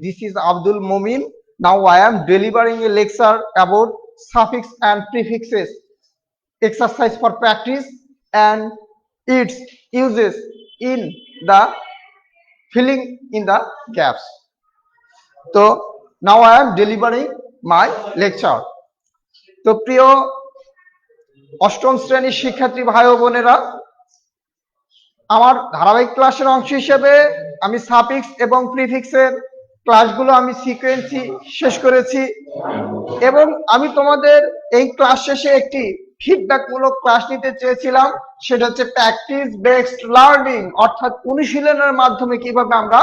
This is Abdul Momin. Now I am delivering a lecture about suffix and prefixes, exercise for practice and its uses in the filling in the gaps. So now I am delivering my lecture. তো প্রিয় অষ্টম শ্রেণির শিক্ষার্থী ভাই বোনেরা আমার ধারাবাহিক ক্লাসের অংশ হিসেবে আমি সাফিক্স এবং প্রিফিক্সের ক্লাসগুলো আমি সিকোয়েন্সি শেষ করেছি। এবং আমি তোমাদের এই ক্লাস শেষে একটি ফিডব্যাক মূলক ক্লাস নিতে চেয়েছিলাম। সেটা হচ্ছে প্র্যাকটিস বেসড লার্নিং অর্থাৎ অনুশীলনের মাধ্যমে কীভাবে আমরা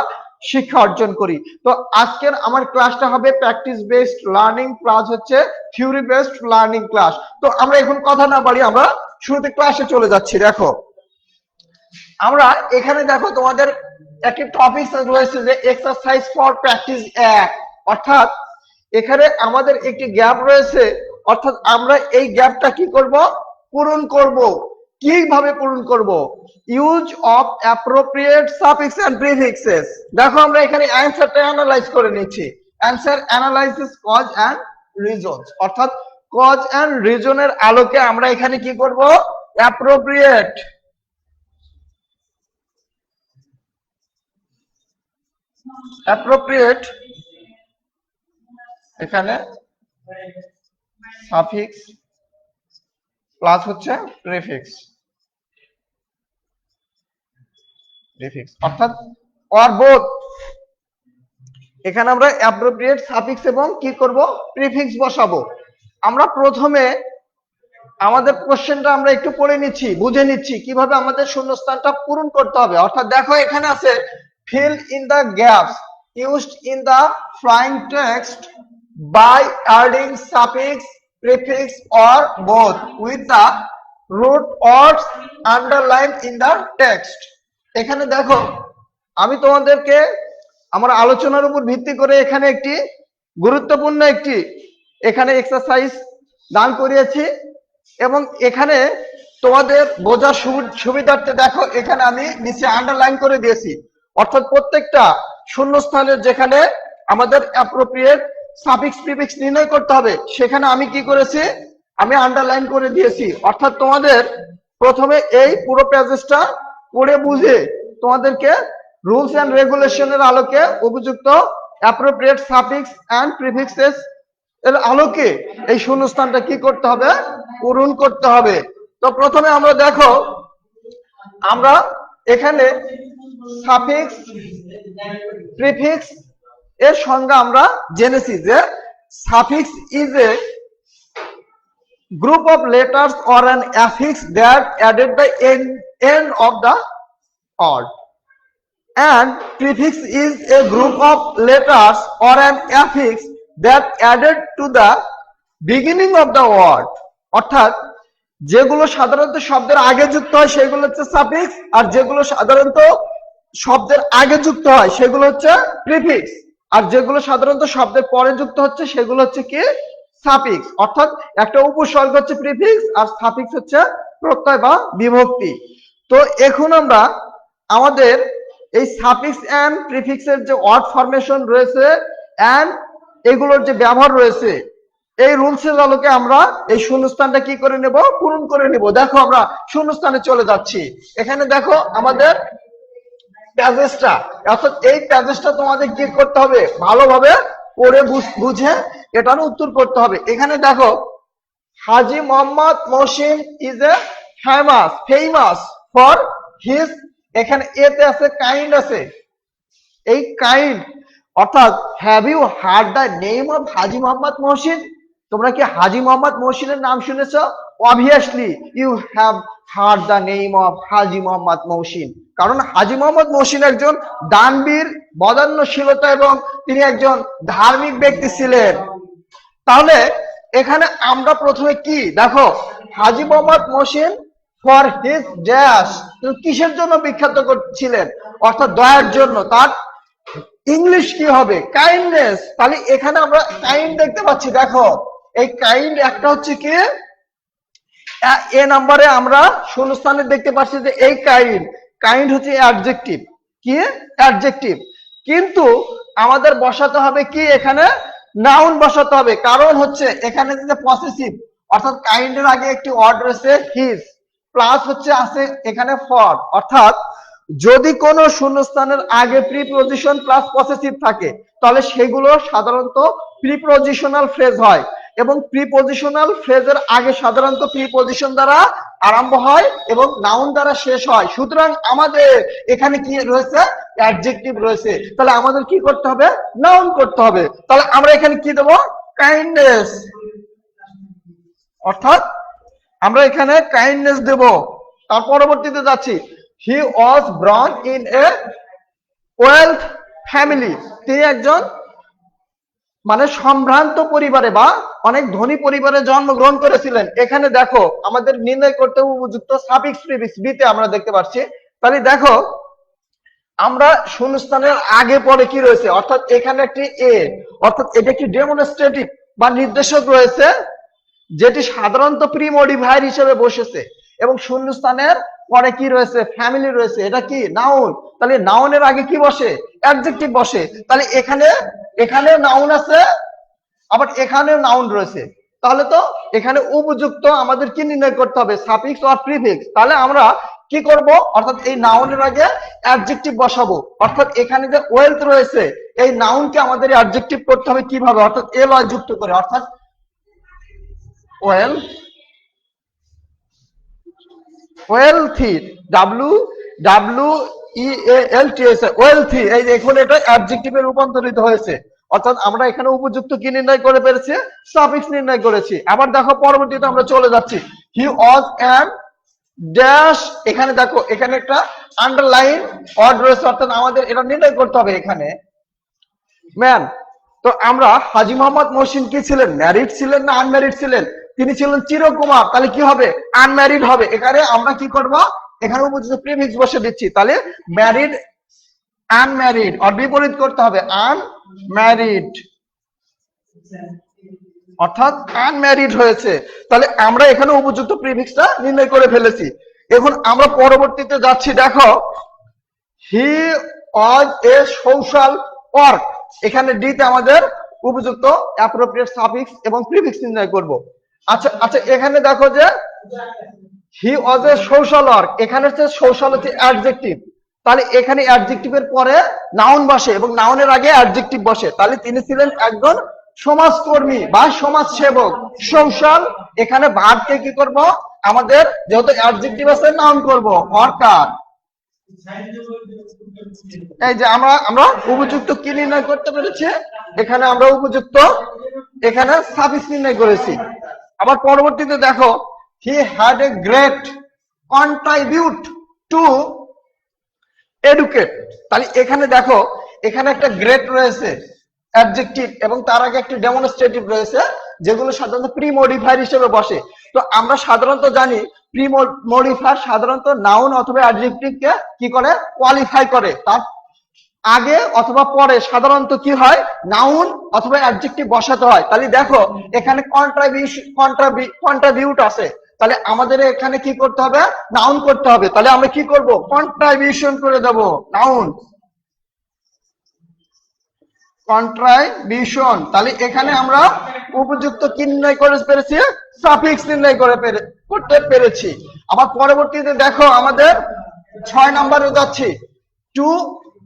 শিক্ষা অর্জন করি। তো আজকের আমার ক্লাসটা হবে প্র্যাকটিস বেসড লার্নিং ক্লাস হচ্ছে থিওরি বেসড লার্নিং ক্লাস তো আমরা এখন কথা না বাড়ি আমরা শুরুতে ক্লাসে চলে যাচ্ছি, দেখো। আমরা এখানে দেখো তোমাদের একটি টপিক রয়েছে যে এক্সারসাইজ ফর প্র্যাকটিস এক? অর্থাৎ এখানে আমাদের একটি গ্যাপ রয়েছে, অর্থাৎ আমরা এই গ্যাপটা কি করব? পূরণ করব। কীভাবে পূরণ করব? Use of appropriate suffix and prefixes দেখো আমরা এখানে অ্যানসারটা অ্যানালাইজ করে নিচ্ছি। Answer analysis cause and reasons অর্থাৎ কজ এন্ড রিজনের আলোকে আমরা এখানে কি করব? Appropriate appropriate. এখানে সাফিক্স প্লাস হচ্ছে প্রিফিক্স প্রিফিক্স অর্থাৎ অর বোথ এখানে আমরা অ্যাপ্রোপ্রিয়েট সাফিক্স এবং কি করব? প্রিফিক্স বসাবো। আমরা প্রথমে আমাদের কোশ্চেনটা আমরা একটু পড়ে নিচ্ছি, বুঝে নিচ্ছি কীভাবে আমাদের শূন্যস্থানটা পূরণ করতে হবে। অর্থাৎ দেখো এখানে আছে fill in the gaps used in the flying text by adding suffix, prefix or both with the root words underlined in the text. এখানে দেখো আমি তোমাদেরকে আমার আলোচনার উপর ভিত্তি করে এখানে একটি গুরুত্বপূর্ণ একটি এখানে এক্সারসাইজ দান করিয়েছি এবং এখানে তোমাদের বোঝার সুবিধার্থে দেখো এখানে আমি নিচে আন্ডারলাইন করে দিয়েছি অর্থাৎ প্রত্যেকটা শূন্যস্থানের যেখানে আমাদের অ্যাপ্রোপ্রিয়েট সাফিক্স প্রিফিক্স নির্ণয় করতে হবে, সেখানে আমি কি করেছি? আমি আন্ডারলাইন করে দিয়েছি। অর্থাৎ তোমাদের প্রথমে এই পুরো প্যাসেজটা পড়ে বুঝে তোমাদেরকে রুলস এন্ড রেগুলেশনের আলোকে উপযুক্ত অ্যাপ্রোপ্রিয়েট সাফিক্স অ্যান্ড প্রিফিক্সেস এর আলোকে এই শূন্যস্থানটা কি করতে হবে? পূরণ করতে হবে। তো প্রথমে আমরা দেখো, আমরা এখানে সাফিক্স প্রিফিক্স এর সংজ্ঞা আমরা জেনেছি যে suffix is a group of letters or an affix that added the end, end of the word and prefix is a group of letters or an affix that added to the beginning of the word অর্থাৎ যেগুলো সাধারণত শব্দের আগে যুক্ত হয় সেগুলো হচ্ছে suffix আর যেগুলো সাধারণত শব্দের আগে যুক্ত হয়, সেগুলো হচ্ছে প্রিফিক্স আর যেগুলো সাধারণত শব্দের পরে যুক্ত হচ্ছে, সেগুলো হচ্ছে কি? সাফিক্স অর্থাৎ একটা উপসর্গ হচ্ছে প্রিফিক্স আর সাফিক্স হচ্ছে প্রত্যয় বা বিভক্তি। তো এখন আমরা আমাদের এই সাফিক্স এন্ড প্রিফিক্স এর যে ওয়ার্ড ফরমেশন রয়েছে এন্ড এগুলোর যে ব্যবহার রয়েছে, এই রুলস এর আলোকে আমরা এই শূন্যস্থানটা কি করে নেব? পূরণ করে নেব। দেখো আমরা শূন্যস্থানে চলে যাচ্ছি। এখানে দেখো আমাদের প্যাসেজটা। অর্থাৎ এই প্যাসেজটা তোমাদের কি করতে হবে? ভালোভাবে পড়ে বুঝে এটার উত্তর করতে হবে। এখানে দেখো, Haji Mohammad Mohsin is a famous famous for his এখানে এতে আছে কাইন্ড আছে। এই কাইন্ড অর্থাৎ have you heard the name of Haji Mohammad Mohsin? তোমরা কি হাজি মোহাম্মদ মহসিনের নাম শুনেছ? Obviously you have heard the name of Haji Mohammad Mohsin. কারণ হাজি মোহাম্মদ মহসিন একজন দানবীর বদান্যশীলতা এবং তিনি একজন ধার্মিক ব্যক্তি ছিলেন। তাহলে এখানে আমরা প্রথমে কি? দেখো, Haji Mohammad Mohsin for his dash কিসের জন্য বিখ্যাত করছিলেন? অর্থাৎ দয়ার জন্য। তার ইংলিশ কি হবে? কাইন্ডনেস তাহলে এখানে আমরা কাইন্ড দেখতে পাচ্ছি। দেখো, এই কাইন্ড একটা হচ্ছে কি? এ নাম্বারে আমরা শূন্যস্থানে দেখতে পাচ্ছি যে এই কাইন্ড কাইন্ড হচ্ছে অ্যাডজেক্টিভ কি? অ্যাডজেক্টিভ কিন্তু আমাদের বসাতে হবে কি এখানে? নাউন বসাতে হবে। কারণ হচ্ছে এখানে যে পসেসিভ অর্থাৎ কাইন্ডের আগে একটি ওয়ার্ড রয়েছে হিজ প্লাস হচ্ছে আছে এখানে ফর অর্থাৎ যদি কোনো শূন্যস্থানের আগে প্রিপোজিশন প্লাস পসেসিভ থাকে, তাহলে সেগুলো সাধারণত প্রিপোজিশনাল ফ্রেজ হয়। এবং প্রিপোজিশনাল ফ্রেজের আগে সাধারণত প্রিপোজিশন দ্বারা আরম্ভ হয় এবং নাউন দ্বারা শেষ হয়। সুতরাং আমাদের এখানে কি রয়েছে? অ্যাডজেক্টিভ রয়েছে। তাহলে আমাদের কি করতে হবে? নাউন করতে হবে। তাহলে আমরা এখানে কি দেবো? কাইন্ডনেস অর্থাৎ আমরা এখানে কাইন্ডনেস দেব। তার পরবর্তীতে যাচ্ছি। He was born in a wealth family তিনি একজন মানে সম্ভ্রান্ত পরিবারে বা অনেক ধনী পরিবারে জন্মগ্রহণ করেছিলেন। এখানে দেখো, আমাদের নির্ণয় করতে উপযুক্ত সাফিক্স প্রিফিক্স বিতে আমরা দেখতে পাচ্ছি। তাহলে দেখো, আমরা শূন্যস্থানের আগে পরে কি রয়েছে? অর্থাৎ এখানে একটি এ অর্থাৎ এটা একটি ডেমনস্ট্রেটিভ বা নির্দেশক রয়েছে, যেটি সাধারণত প্রি মডিফায়ার হিসেবে বসেছে। এবং শূন্যস্থানের পরে কি রয়েছে? ফ্যামিলি রয়েছে। এটা কি? নাউন তাহলে নাউনের আগে কি বসে? অ্যাডজেক্টিভ বসে। তাহলে এখানে এখানে নাউন আছে আবার এখানেও নাউন রয়েছে। তাহলে তো এখানে উপযুক্ত আমাদের কি নির্ণয় করতে হবে? সাফিক্স অর প্রিফিক্স তাহলে আমরা কি করব? অর্থাৎ এই নাউনের আগে অ্যাডজেক্টিভ বসাবো। অর্থাৎ এখানে যে ওয়েলথ রয়েছে, এই নাউনকে আমাদের অ্যাডজেক্টিভ করতে হবে কীভাবে? অর্থাৎ এল ওয়াই যুক্ত করে। অর্থাৎ well wealthy W W E L T S wealthy এই দেখুন এটা অ্যাডজেক্টিভে রূপান্তরিত হয়েছে। অর্থাৎ আমরা এখানে উপযুক্ত কি নির্ণয় করে পেরেছি? সাফিক্স নির্ণয় করেছি। আবার দেখো, পরবর্তীতে আমরা চলে যাচ্ছি। হি ওয়াজ অ্যান ড্যাশ এখানে দেখো, এখানে একটা আন্ডারলাইন ওয়ার্ড রয়েছে, অর্থাৎ আমাদের এটা নির্ণয় করতে হবে এখানে। ম্যান তো আমরা হাজি মোহাম্মদ মহসিন কি ছিলেন? ম্যারিড ছিলেন না আনম্যারিড ছিলেন? তিনি ছিলেন চিরকুমার, তাহলে কি হবে? আনম্যারিড হবে। এখানে আমরা কি করব? এখানে উপযুক্ত প্রিফিক্স বসে দিচ্ছি। তাহলে ম্যারিড আনম্যারিড আর বিপরীত করতে হবে আনম্যারিড অর্থাৎ আনম্যারিড হয়েছে। তাহলে আমরা এখানে উপযুক্ত প্রিফিক্সটা নির্ণয় করে ফেলেছি। এখন আমরা পরবর্তীতে যাচ্ছি, দেখো হি ওয়াজ এ সোশ্যাল ওয়ার্ক এখানে ডিতে আমাদের উপযুক্ত অ্যাপ্রোপ্রিয়েট সাফিক্স এবং প্রিফিক্স নির্ণয় করব। আচ্ছা আচ্ছা এখানে দেখো যে হি ওয়াজ এ সোশ্যাল ওয়ার্ক এখানে হচ্ছে সোশ্যাল হচ্ছে অ্যাডজেক্টিভ তাহলে এখানে অ্যাডজেক্টিভের পরে নাউন বসে এবং নাউনের আগে অ্যাডজেক্টিভ বসে। তাহলে তিনি ছিলেন একজন সমাজকর্মী বা সমাজ সেবক সোশ্যাল এখানে ভার্বকে কি করব? আমাদের যেহেতু অ্যাডজেক্টিভ আছে নাউন করব। ওয়ার্কার এই যে আমরা আমরা উপযুক্ত কি নির্ণয় করতে পেরেছি? এখানে আমরা উপযুক্ত, এখানে সাফিক্স নির্ণয় করেছি। আবার পরবর্তীতে দেখো he had a great contribute to educate তাহলে এখানে দেখো, এখানে একটা গ্রেট রয়েছে অ্যাডজেক্টিভ এবং তার আগে একটি ডেমনস্ট্রেটিভ রয়েছে, যেগুলো সাধারণত প্রি মডিফায়ার হিসেবে বসে। তো আমরা সাধারণত জানি প্রি মডিফায়ার সাধারণত নাউন অথবা অ্যাডজেক্টিভকে কি করে? কোয়ালিফাই করে। তার আগে অথবা পরে সাধারণত কি হয়? নাউন অথবা অ্যাডজেক্টিভ বসাতে হয়। তাহলে দেখো, এখানে কন্ট্রিবিউশন কন্ট্রাবিউট আছে। তাহলে আমাদের এখানে কি করতে হবে? নাউন করতে হবে। তাহলে আমরা কি করব? কন্ট্রিবিউশন করে দেব। নাউন কন্ট্রিবিউশন তাহলে এখানে আমরা উপযুক্ত নির্ণয় করে পেরেছি সাফিক্স নির্ণয় করে করতে পেরেছি। আবার পরবর্তীতে দেখো আমাদের ছয় নম্বরে যাচ্ছি। টু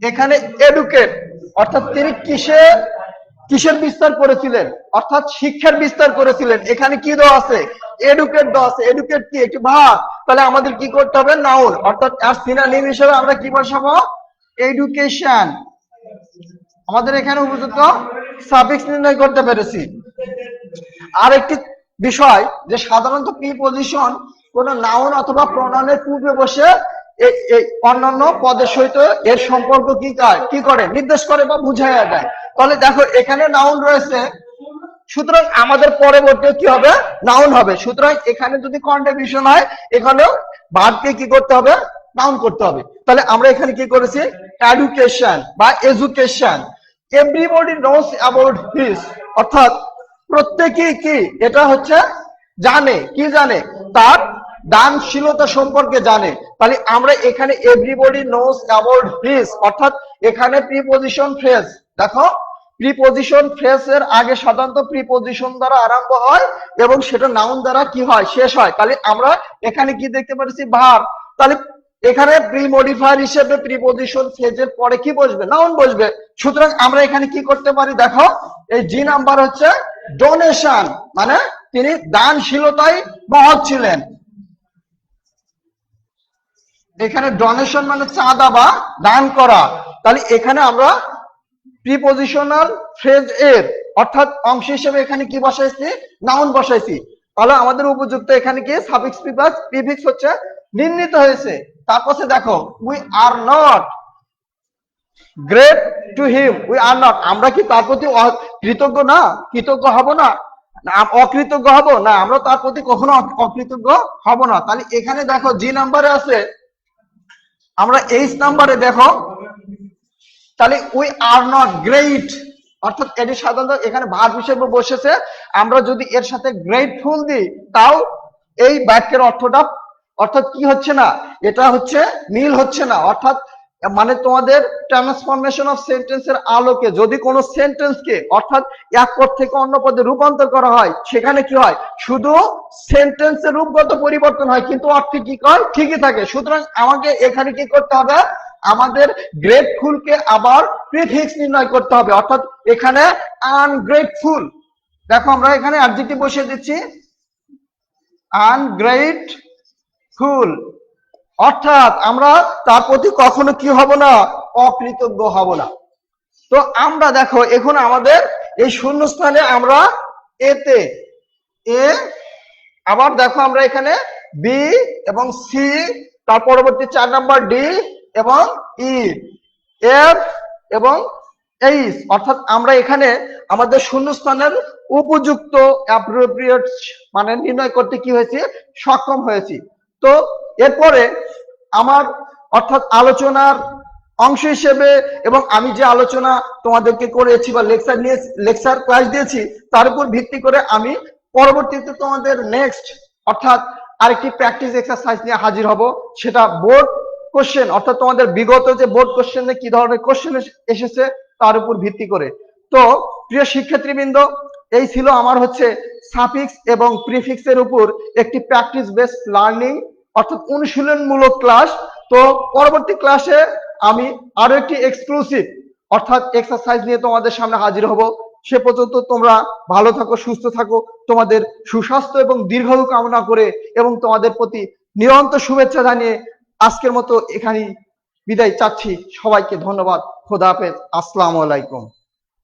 এখানে এডুকেট অর্থাৎ তিনি কিসে কিসের বিস্তার করেছিলেন? অর্থাৎ শিক্ষার বিস্তার করেছিলেন। এখানে কি দেওয়া আছে? এডুকেট দেওয়া আছে। এডুকেট কি? একটি ভাগ। তাহলে আমাদের কি করতে হবে? নাউন অর্থাৎ আর হিসেবে আমরা কি বসাবো? এডুকেশন আমাদের এখানে উপযুক্ত সাফিক্স নির্ণয় করতে পেরেছি। আর একটি বিষয়, যে সাধারণত প্রি পজিশন কোন নাউন অথবা প্রণয়নের পূর্বে বসে অন্যান্য পদের সহিত এর সম্পর্ক কি কি করে? নির্দেশ করে বা বুঝাইয়া দেয়। তাহলে দেখো, এখানে নাউন রয়েছে। সুতরাং আমাদের পরবর্তী কি হবে? নাউন হবে। সুতরাং এখানে যদি কন্ট্রিবিউশন হয়, এখানেও ভার্বকে কি করতে হবে? নাউন করতে হবে। তাহলে আমরা এখানে কি করেছি? এডুকেশন বা education everybody knows about this অর্থাৎ প্রত্যেকেই কি? এটা হচ্ছে জানে। কি জানে? তার দানশীলতা সম্পর্কে জানে। তাহলে আমরা এখানে এভরিবডি নোস অ্যাবাউট হিস অর্থাৎ এখানে প্রিপোজিশন ফ্রেজ দেখো প্রিপোজিশন ফ্রেজ এর আগে সাধারণত প্রিপোজিশন দ্বারা আরম্ভ হয় এবং সেটা নাউন দ্বারা কি হয়? শেষ হয়। তাহলে আমরা এখানে কি দেখতে পাচ্ছি ভার। তাহলে এখানে প্রি মডিফায়ার হিসেবে প্রিপোজিশন ফ্রেজের পরে কি বসবে? নাউন বসবে। সুতরাং আমরা এখানে কি করতে পারি? দেখো, এই জি নাম্বার হচ্ছে ডোনেশন মানে তিনি দানশীলতায় মহৎ ছিলেন। এখানে ডোনেশন মানে চাঁদা বা দান করা। তাহলে এখানে আমরা প্রিপোজিশনাল ফ্রেজ এর অর্থাৎ অংশ হিসেবে এখানে কি বসাইছি? নাউন বসাইছি। তাহলে আমাদের উপযুক্ত এখানে কি? সাফিক্স প্রিফিক্স প্রিফিক্স হচ্ছে নির্ণীত হয়েছে। তারপরে দেখো we are not great to him we are not আমরা কি তার প্রতি কৃতজ্ঞ না? কৃতজ্ঞ হব না, অকৃতজ্ঞ হব? না আমরা তার প্রতি কখনো অকৃতজ্ঞ হব না। তাহলে এখানে দেখো জি নাম্বারে আছে। আমরা এইচ নাম্বারে দেখো তাহলে উই আর নট গ্রেট অর্থাৎ এটি সাধারণত এখানে ভাব হিসেবে বসেছে। আমরা যদি এর সাথে গ্রেটফুল দিই, তাও এই বাক্যের অর্থটা, অর্থাৎ কি হচ্ছে না? এটা হচ্ছে, মিল হচ্ছে না। অর্থাৎ মানে তোমাদের ট্রান্সফরমেশন অফ সেন্টেন্সের আলোকে যদি কোনো সেন্টেন্সকে অর্থাৎ এক পদ থেকে অন্য পদে রূপান্তর করা হয়, সেখানে কি হয়? শুধু সেন্টেন্সের রূপগত পরিবর্তন হয়, কিন্তু অর্থে কি কয় ঠিকই থাকে। সুতরাং আমাকে এখানে কি করতে হবে? আমাদের গ্রেটফুলকে আবার প্রিফিক্স নির্ণয় করতে হবে। অর্থাৎ এখানে আনগ্রেটফুল দেখো আমরা এখানে অ্যাডজেক্টিভ বসিয়ে দিচ্ছি। আনগ্রেটফুল অর্থাৎ আমরা তার প্রতি কখনো কি হব না, অকৃতজ্ঞ হব না। তো আমরা দেখো, এখন আমাদের এই শূন্যস্থানে আমরা এতে এ, আবার দেখো আমরা এখানে বি এবং সি তার পরবর্তী চার নাম্বার ডি এবং ই এফ এবং এইচ অর্থাৎ আমরা এখানে আমাদের শূন্যস্থানের উপযুক্ত অ্যাপ্রোপ্রিয়েট মানে নির্ণয় করতে কি হয়েছে? সক্ষম হয়েছি। তো এরপরে আমার অর্থাৎ আলোচনার অংশ হিসেবে এবং আমি যে আলোচনা তোমাদেরকে করেছি বা লেকচার নিয়ে লেকচার ক্লাস দিয়েছি, তার উপর ভিত্তি করে আমি পরবর্তীতে তোমাদের নেক্সট অর্থাৎ আরেকটি প্র্যাকটিস এক্সারসাইজ নিয়ে হাজির হব, সেটা বোর্ড কোশ্চেন অর্থাৎ তোমাদের বিগত যে বোর্ড কোশ্চেনে কি ধরনের কোশ্চেন এসেছে, তার উপর ভিত্তি করে। তো প্রিয় শিক্ষার্থীবৃন্দ, এই ছিল আমার হচ্ছে সাফিক্স এবং প্রিফিক্স এর উপর একটি প্র্যাকটিস বেসড লার্নিং অর্থাৎ অনুশীলনমূলক ক্লাস তো পরবর্তী ক্লাসে আমি আরও একটি এক্সক্লুসিভ অর্থাৎ এক্সারসাইজ নিয়ে তোমাদের সামনে হাজির হব। সে পর্যন্ত তোমরা ভালো থাকো, সুস্থ থাকো। তোমাদের সুস্বাস্থ্য এবং দীর্ঘায়ু কামনা করে এবং তোমাদের প্রতি নিরন্তর শুভেচ্ছা জানিয়ে আজকের মতো এখানেই বিদায় চাচ্ছি। সবাইকে ধন্যবাদ। খোদা হাফেজ। আসসালামু আলাইকুম।